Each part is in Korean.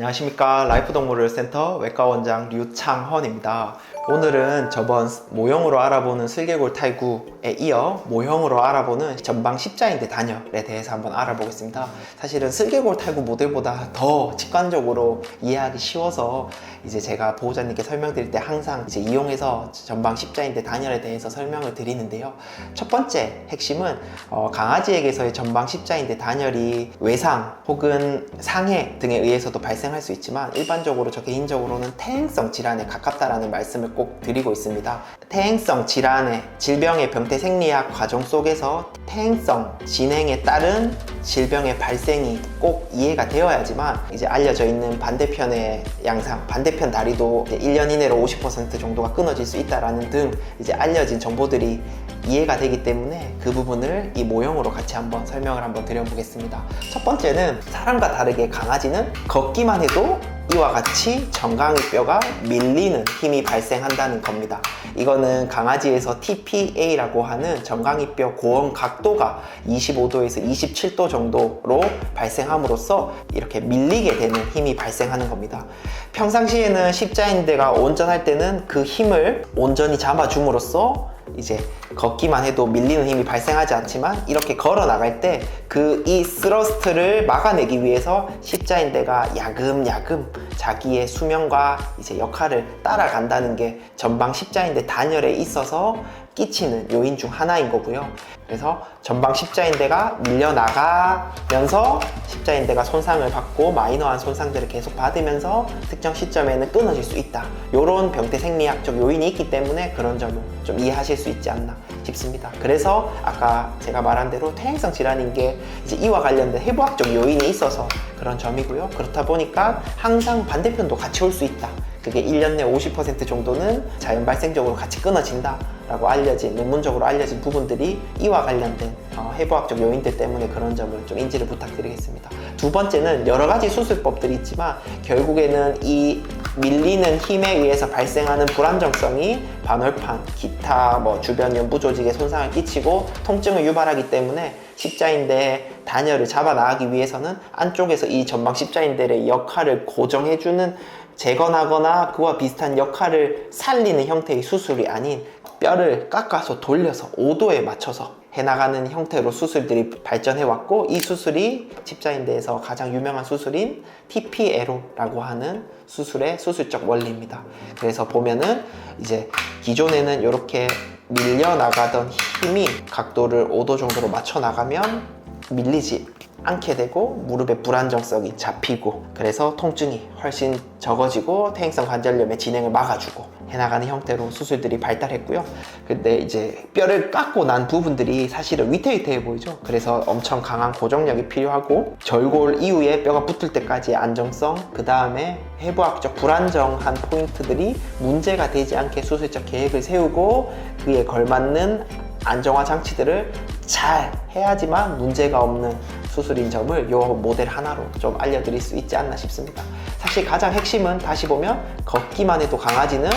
안녕하십니까. 라이프 동물을 센터 외과 원장 류창헌입니다. 오늘은 저번 모형으로 알아보는 슬개골 탈구에 이어 모형으로 알아보는 전방 십자인대 단열에 대해서 한번 알아보겠습니다. 사실은 슬개골 탈구 모델보다 더 직관적으로 이해하기 쉬워서 이제 제가 보호자님께 설명드릴 때 항상 이제 이용해서 전방 십자인대 단열에 대해서 설명을 드리는데요. 첫 번째 핵심은 어, 강아지에게서의 전방 십자인대 단열이 외상 혹은 상해 등에 의해서도 발생 할 수 있지만 일반적으로 저 개인적으로는 퇴행성 질환에 가깝다라는 말씀을 꼭 드리고 있습니다. 퇴행성 질환의 질병의 병태 생리학 과정 속에서 퇴행성 진행에 따른 질병의 발생이 꼭 이해가 되어야지만 이제 알려져 있는 반대편의 양상, 반대편 다리도 이제 1년 이내로 50% 정도가 끊어질 수 있다라는 등 이제 알려진 정보들이 이해가 되기 때문에 그 부분을 이 모형으로 같이 한번 설명을 한번 드려보겠습니다. 첫 번째는 사람과 다르게 강아지는 걷기만 해도 이와 같이 정강이 뼈가 밀리는 힘이 발생한다는 겁니다. 이거는 강아지에서 TPA라고 하는 정강이 뼈 고원 각도가 25도에서 27도 정도로 발생함으로써 이렇게 밀리게 되는 힘이 발생하는 겁니다. 평상시에는 십자인대가 온전할 때는 그 힘을 온전히 잡아줌으로써 이제 걷기만 해도 밀리는 힘이 발생하지 않지만 이렇게 걸어 나갈 때 그 이 스러스트를 막아내기 위해서 십자인대가 야금야금 자기의 수명과 이제 역할을 따라간다는 게 전방 십자인대 단열에 있어서 끼치는 요인 중 하나인 거고요. 그래서 전방 십자인대가 밀려나가면서 십자인대가 손상을 받고 마이너한 손상들을 계속 받으면서 특정 시점에는 끊어질 수 있다. 이런 병태 생리학적 요인이 있기 때문에 그런 점을 좀 이해하실 수 있지 않나 싶습니다. 그래서 아까 제가 말한 대로 퇴행성 질환인 게 이제 이와 관련된 해부학적 요인이 있어서 그런 점이고요. 그렇다 보니까 항상 반대편도 같이 올 수 있다. 그게 1년 내 50% 정도는 자연 발생적으로 같이 끊어진다. 라고 알려진 논문적으로 알려진 부분들이 이와 관련된 어, 해부학적 요인들 때문에 그런 점을 좀 인지를 부탁드리겠습니다. 두 번째는 여러 가지 수술법들이 있지만 결국에는 이 밀리는 힘에 의해서 발생하는 불안정성이 반월판, 기타 뭐 주변 연부 조직에 손상을 끼치고 통증을 유발하기 때문에 십자인대 단열을 잡아 나가기 위해서는 안쪽에서 이 전방 십자인대의 역할을 고정해주는 재건하거나 그와 비슷한 역할을 살리는 형태의 수술이 아닌 뼈를 깎아서 돌려서 5도에 맞춰서 해나가는 형태로 수술들이 발전해 왔고 이 수술이 십자인대에서 가장 유명한 수술인 TPLO라고 하는 수술의 수술적 원리입니다. 그래서 보면은 이제 기존에는 이렇게 밀려 나가던 힘이 각도를 5도 정도로 맞춰 나가면 밀리지 않게 되고 무릎의 불안정성이 잡히고 그래서 통증이 훨씬 적어지고 퇴행성 관절염의 진행을 막아주고 해나가는 형태로 수술들이 발달했고요. 근데 이제 뼈를 깎고 난 부분들이 사실은 위태위태해 보이죠. 그래서 엄청 강한 고정력이 필요하고 절골 이후에 뼈가 붙을 때까지의 안정성, 그 다음에 해부학적 불안정한 포인트들이 문제가 되지 않게 수술적 계획을 세우고 그에 걸맞는 안정화 장치들을 잘 해야지만 문제가 없는 수술인 점을 이 모델 하나로 좀 알려드릴 수 있지 않나 싶습니다. 사실 가장 핵심은 다시 보면 걷기만 해도 강아지는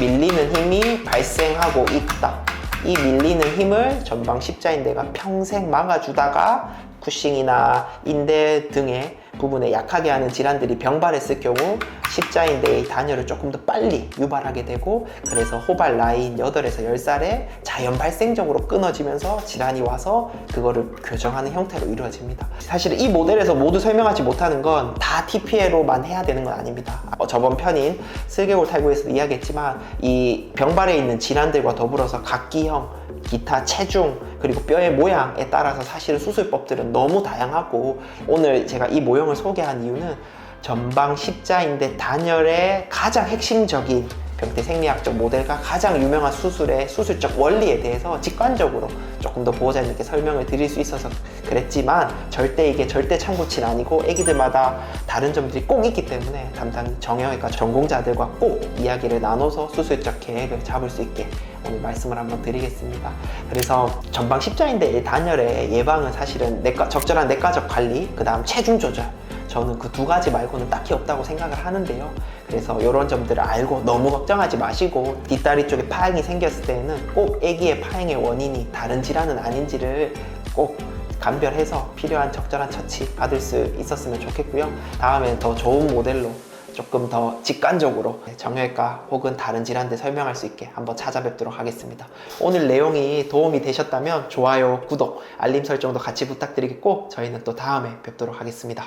밀리는 힘이 발생하고 있다. 이 밀리는 힘을 전방 십자인대가 평생 막아주다가 쿠싱이나 인대 등의 부분에 약하게 하는 질환들이 병발했을 경우 십자인대의 단열을 조금 더 빨리 유발하게 되고 그래서 호발 라인 8에서 10살에 자연 발생적으로 끊어지면서 질환이 와서 그거를 교정하는 형태로 이루어집니다. 사실 이 모델에서 모두 설명하지 못하는 건 다 TPA로만 해야 되는 건 아닙니다. 어, 저번 편인 슬개골 탈구에서 이야기했지만 이 병발에 있는 질환들과 더불어서 각기형 기타 체중 그리고 뼈의 모양에 따라서 사실은 수술법들은 너무 다양하고 오늘 제가 이 모형 을 소개한 이유는 전방 십자인대 단열의 가장 핵심적인 병태 생리학적 모델과 가장 유명한 수술의 수술적 원리에 대해서 직관적으로 조금 더 보호자님께 설명을 드릴 수 있어서 그랬지만 절대 이게 절대 참고치는 아니고 애기들마다 다른 점들이 꼭 있기 때문에 담당 정형외과 전공자들과 꼭 이야기를 나눠서 수술적 계획을 잡을 수 있게 오늘 말씀을 한번 드리겠습니다. 그래서 전방 십자인대 단열의 예방은 사실은 내과, 적절한 내과적 관리, 그 다음 체중 조절, 저는 그 두 가지 말고는 딱히 없다고 생각을 하는데요. 그래서 이런 점들을 알고 너무 걱정하지 마시고 뒷다리 쪽에 파행이 생겼을 때는 꼭 아기의 파행의 원인이 다른 질환은 아닌지를 꼭 감별해서 필요한 적절한 처치 받을 수 있었으면 좋겠고요. 다음엔 더 좋은 모델로 조금 더 직관적으로 정형외과 혹은 다른 질환들 설명할 수 있게 한번 찾아뵙도록 하겠습니다. 오늘 내용이 도움이 되셨다면 좋아요, 구독, 알림 설정도 같이 부탁드리겠고 저희는 또 다음에 뵙도록 하겠습니다.